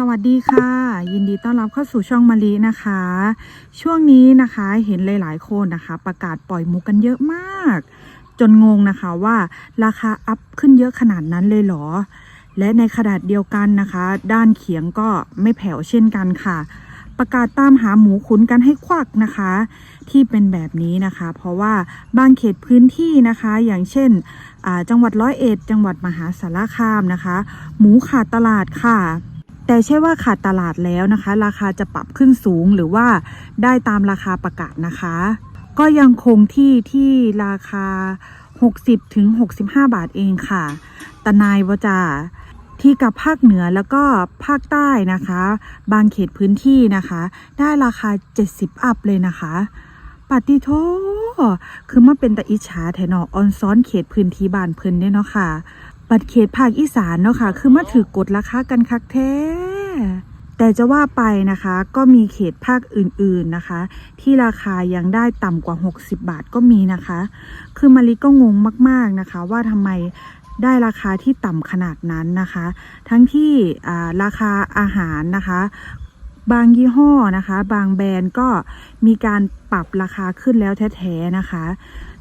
สวัสดีค่ะ ยินดีต้อนรับเข้าสู่ช่องมารีนะคะ ช่วงนี้นะคะเห็นหลายๆคนนะคะ ประกาศปล่อยมุกกันเยอะมาก จนงงนะคะว่าราคาอัพขึ้นเยอะขนาดนั้นเลยเหรอ และในขนาดเดียวกันนะคะ ด้านเขียงก็ไม่แผ่วเช่นกันค่ะ ประกาศตามหาหมูขุนกันให้ควักนะคะ ที่เป็นแบบนี้นะคะ เพราะว่าบางเขตพื้นที่นะคะ อย่างเช่นจังหวัดร้อยเอ็ดจังหวัดมหาสารคามนะคะ หมูขาดตลาดค่ะ แต่ใช่ว่าขาดตลาดแล้วนะคะ ราคาจะปรับขึ้นสูงหรือว่าได้ตามราคาประกาศนะคะ ก็ยังคงที่ที่ราคา 60ถึง65 บาทเองค่ะ ตนายวาจาที่กับภาคเหนือแล้วก็ภาคใต้นะคะ บางเขตพื้นที่นะคะ ได้ราคา 70 อัพเลยนะคะปฏิโทคือมาเป็นตะอิจฉาแถนอออนซ้อนเขตพื้นที่บ้านเพิ่นเนี่ยเนาะค่ะ บัตรเขตภาคอีสานเนาะค่ะ คือมาถือกดราคากันคักแท้ แต่จะว่าไปนะคะก็มีเขตภาคอื่นๆนะคะ ที่ราคายังได้ต่ำกว่า 60 บาทก็มีนะคะ คือมาริก็งงมากๆนะคะ ว่าทำไมได้ราคาที่ต่ำขนาดนั้นนะคะ ทั้งที่ราคาอาหารนะคะ บางยี่ห้อนะคะ บางแบรนด์ก็มีการปรับราคาขึ้นแล้วแท้ๆนะคะ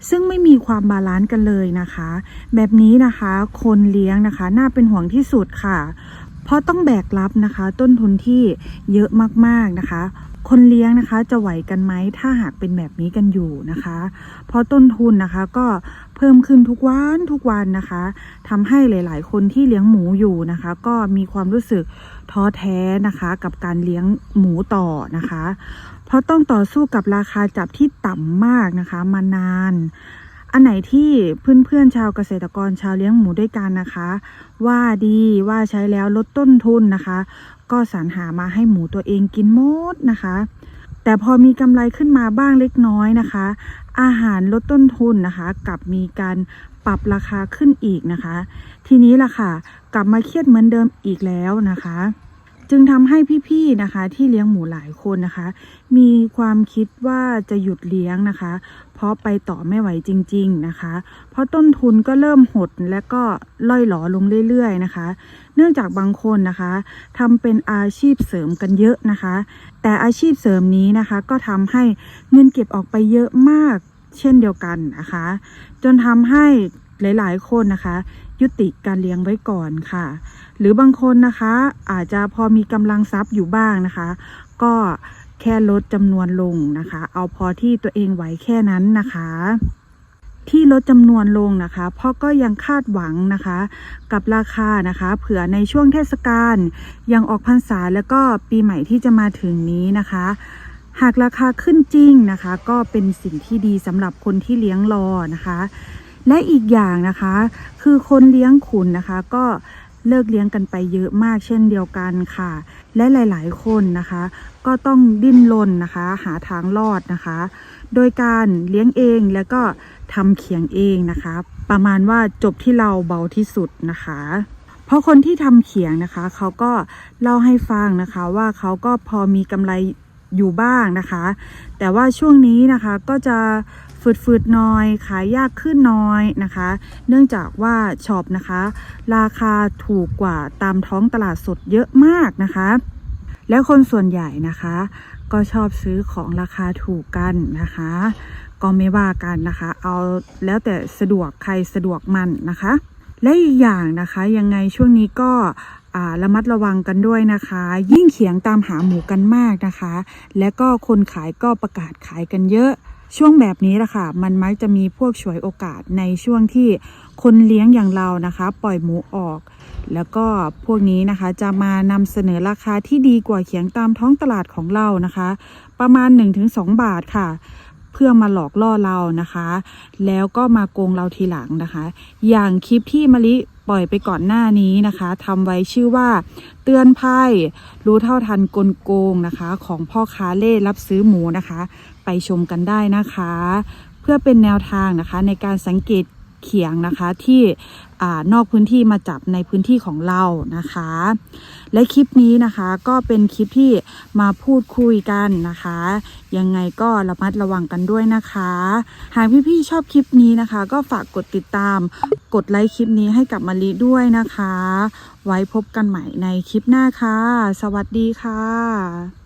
ซึ่งไม่มีความบาลานซ์กันเลยนะคะ แบบนี้นะคะคนเลี้ยงนะคะ น่าเป็นห่วงที่สุดค่ะ เพราะต้องแบกรับนะคะ ต้นทุนที่เยอะมากๆนะคะ คนเลี้ยงนะคะจะไหวกันไหมถ้าหากเป็นแบบนี้กันอยู่นะคะ เพราะต้นทุนนะคะก็เพิ่มขึ้นทุกวันทุกวันนะคะทำให้หลาย ๆ คนที่เลี้ยงหมูอยู่นะคะ ก็มีความรู้สึกท้อแท้นะคะ กับการเลี้ยงหมูต่อนะคะ เพราะต้องต่อสู้กับราคาจับที่ต่ำมากนะคะ มานาน อันไหนที่เพื่อนๆชาวเกษตรกรชาวเลี้ยงหมูด้วยกันนะคะ ว่าดีว่าใช้แล้วลดต้นทุนนะคะ ก็สรรหามาให้หมูตัวเองกินหมดนะคะ แต่พอมีกำไรขึ้นมาบ้างเล็กน้อยนะคะ อาหารลดต้นทุนนะคะกลับมีการปรับราคาขึ้นอีกนะคะ ทีนี้ล่ะค่ะ กลับมาเครียดเหมือนเดิมอีกแล้วนะคะ จึงทำให้พี่ๆนะคะ ที่เลี้ยงหมูหลายคนนะคะ มีความคิดว่าจะหยุดเลี้ยงนะคะ เพราะไปต่อไม่ไหวจริง ๆนะคะ เพราะต้นทุนก็เริ่มหดและก็ล่อยหลอลงเรื่อยๆนะคะ เนื่องจากบางคนนะคะทำเป็นอาชีพเสริมกันเยอะนะคะ แต่อาชีพเสริมนี้นะคะ ก็ทำให้เงินเก็บออกไปเยอะมากเช่นเดียวกันนะคะ จนทำให้หลายๆ คนนะคะ ยุติการเลี้ยงไว้ก่อนค่ะ หรือบางคนนะคะอาจจะพอมีกำลังทรัพย์อยู่บ้างนะคะ ก็แค่ลดจำนวนลงนะคะ เอาพอที่ตัวเองไหวแค่นั้นนะคะ ที่ลดจำนวนลงนะคะ เพราะก็ยังคาดหวังนะคะ กับราคานะคะ เผื่อในช่วงเทศกาลยังออกพรรษาแล้วก็ปีใหม่ที่จะมาถึงนี้นะคะหากราคาขึ้นจริงนะคะ ก็เป็นสิ่งที่ดีสำหรับคนที่เลี้ยงรอนะคะ และอีกอย่างนะคะ คือคนเลี้ยงขุนนะคะ ก็ เลิกเลี้ยงกันไปเยอะมากเช่นเดียวกันค่ะ และหลาย ๆ คนนะคะ ก็ต้องดิ้นรนนะคะ หาทางรอดนะคะ โดยการเลี้ยงเองแล้วก็ทำเขียงเองนะคะ ประมาณว่าจบที่เราเบาที่สุดนะคะ เพราะคนที่ทำเขียงนะคะ เขาก็เล่าให้ฟังนะคะว่าเขาก็พอมีกำไรอยู่บ้างนะคะ แต่ว่าช่วงนี้นะคะก็จะ ฝืดๆหน่อย ขายยากขึ้นน้อยนะคะ เนื่องจากว่าช็อปนะคะ ราคาถูกกว่าตามท้องตลาดสดเยอะมากนะคะ และคนส่วนใหญ่นะคะ ก็ชอบซื้อของราคาถูกกันนะคะ ก็ไม่ว่ากันนะคะ เอาแล้วแต่สะดวกใครสะดวกมันนะคะ และอีกอย่างนะคะยังไงช่วงนี้ก็ระมัดระวังกันด้วยนะคะ ยิ่งเขียงตามหาหมูกันมากนะคะ และก็คนขายก็ประกาศขายกันเยอะ ช่วงแบบนี้แหละค่ะ มันมักจะมีพวกฉวยโอกาสในช่วงที่คนเลี้ยงอย่างเรานะคะ ปล่อยหมูออก แล้วก็พวกนี้นะคะจะมานำเสนอราคาที่ดีกว่าเขียงตามท้องตลาดของเรานะคะ ประมาณ 1-2 บาทค่ะ เพื่อมาหลอกล่อเรานะคะ แล้วก็มาโกงเราทีหลังนะคะ อย่างคลิปที่มะลิ ปล่อยไปก่อนหน้านี้นะคะทำไว้ชื่อว่า เตือนภัยรู้เท่าทันกลโกงนะคะ ของพ่อค้าเล่รับซื้อหมูนะคะ ไปชมกันได้นะคะ เพื่อเป็นแนวทางนะคะ ในการสังเกต เขียงนะคะที่อนอกพื้นที่มาจับในพื้นที่ของเรานะคะ และคลิปนี้นะคะก็เป็นคลิปที่มาพูดคุยกันนะคะ ยังไงก็ระมัดระวังกันด้วยนะคะ หากพี่ๆชอบคลิปนี้นะคะ ก็ฝากกดติดตาม กดไลค์คลิปนี้ให้กับมารีด้วยนะคะ ไว้พบกันใหม่ในคลิปหน้าค่ะ สวัสดีค่ะ